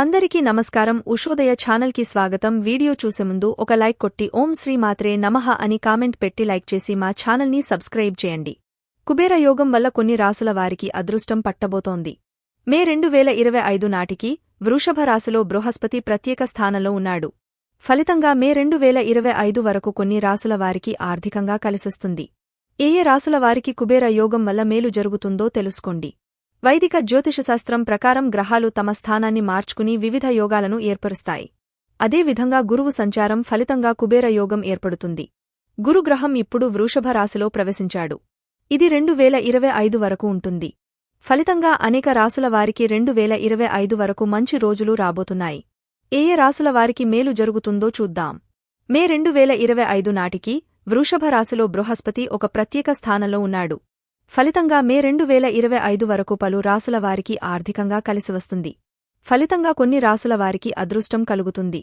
అందరికీ నమస్కారం. ఉషోదయ ఛానల్కి స్వాగతం. వీడియో చూసే ముందు ఒక లైక్ కొట్టి ఓం శ్రీ మాత్రే నమః అని కామెంట్ పెట్టి లైక్ చేసి మా ఛానల్ని సబ్స్క్రైబ్ చేయండి. కుబేర యోగం వల్ల కొన్ని రాసుల వారికి అదృష్టం పట్టబోతోంది. మే రెండు వేల ఇరవై ఐదు నాటికి వృషభ రాశిలో బృహస్పతి ప్రత్యేక స్థానంలో ఉన్నాడు. ఫలితంగా మే రెండు వేల ఇరవై ఐదు వరకు కొన్ని రాసుల వారికి ఆర్థికంగా కలిసొస్తుంది. ఏ ఏ రాసుల వారికి కుబేర యోగం వల్ల మేలు జరుగుతుందో తెలుసుకోండి. వైదిక జ్యోతిషశాస్త్రం ప్రకారం గ్రహాలు తమ స్థానాన్ని మార్చుకుని వివిధ యోగాలను ఏర్పరుస్తాయి. అదేవిధంగా గురువు సంచారం ఫలితంగా కుబేర యోగం ఏర్పడుతుంది. గురుగ్రహం ఇప్పుడు వృషభ రాశిలో ప్రవేశించాడు. ఇది రెండు వేల ఇరవై ఐదు వరకు ఉంటుంది. ఫలితంగా అనేక రాసుల వారికి రెండు వేల ఇరవై ఐదు వరకు మంచి రోజులు రాబోతున్నాయి. ఏ ఏ రాసుల వారికి మేలు జరుగుతుందో చూద్దాం. మే రెండు వేల ఇరవై ఐదు నాటికి వృషభ రాశిలో బృహస్పతి ఒక ప్రత్యేక స్థానంలో ఉన్నాడు. ఫలితంగా మే రెండు వేల ఇరవై ఐదు వరకు పలు రాసుల వారికి ఆర్థికంగా కలిసివస్తుంది ఫలితంగా కొన్ని రాసుల వారికి అదృష్టం కలుగుతుంది.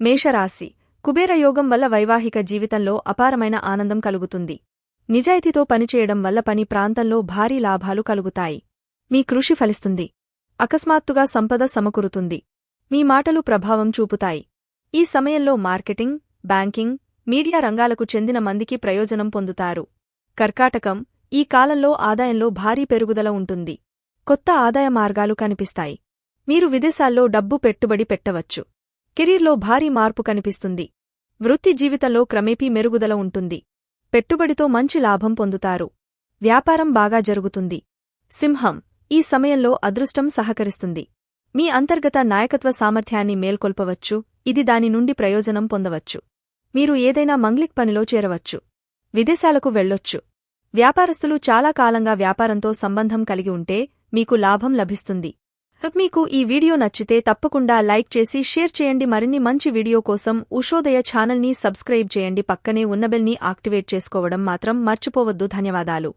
మేషరాశి. కుబేరయోగం వల్ల వైవాహిక జీవితంలో అపారమైన ఆనందం కలుగుతుంది. నిజాయితీతో పనిచేయడం వల్ల పని ప్రాంతంలో భారీ లాభాలు కలుగుతాయి. మీ కృషి ఫలిస్తుంది. అకస్మాత్తుగా సంపద సమకూరుతుంది. మీ మాటలు ప్రభావం చూపుతాయి. ఈ సమయంలో మార్కెటింగ్ బ్యాంకింగ్ మీడియా రంగాలకు చెందిన మందికి ప్రయోజనం పొందుతారు. కర్కాటకం ఈ కాలంలో ఆదాయంలో భారీ పెరుగుదల ఉంటుంది. కొత్త ఆదాయ మార్గాలు కనిపిస్తాయి. మీరు విదేశాల్లో డబ్బు పెట్టుబడి పెట్టవచ్చు. కెరీర్లో భారీ మార్పు కనిపిస్తుంది. వృత్తి జీవితంలో క్రమేపీ మెరుగుదల ఉంటుంది. పెట్టుబడితో మంచి లాభం పొందుతారు. వ్యాపారం బాగా జరుగుతుంది. సింహం ఈ సమయంలో అదృష్టం సహకరిస్తుంది. మీ అంతర్గత నాయకత్వ సామర్థ్యాన్ని మేల్కొల్పవచ్చు. ఇది దాని నుండి ప్రయోజనం పొందవచ్చు. మీరు ఏదైనా మంగ్లిక్ పనిలో చేరవచ్చు. విదేశాలకు వెళ్ళొచ్చు వ్యాపారస్తులు చాలా కాలంగా వ్యాపారంతో సంబంధం కలిగి ఉంటే మీకు లాభం లభిస్తుంది. మీకు ఈ వీడియో నచ్చితే తప్పకుండా లైక్ చేసి షేర్ చేయండి. మరిన్ని మంచి వీడియో కోసం ఉషోదయ ఛానల్ని సబ్స్క్రైబ్ చేయండి. పక్కనే ఉన్నబెల్ని యాక్టివేట్ చేసుకోవడం మాత్రం మర్చిపోవద్దు. ధన్యవాదాలు.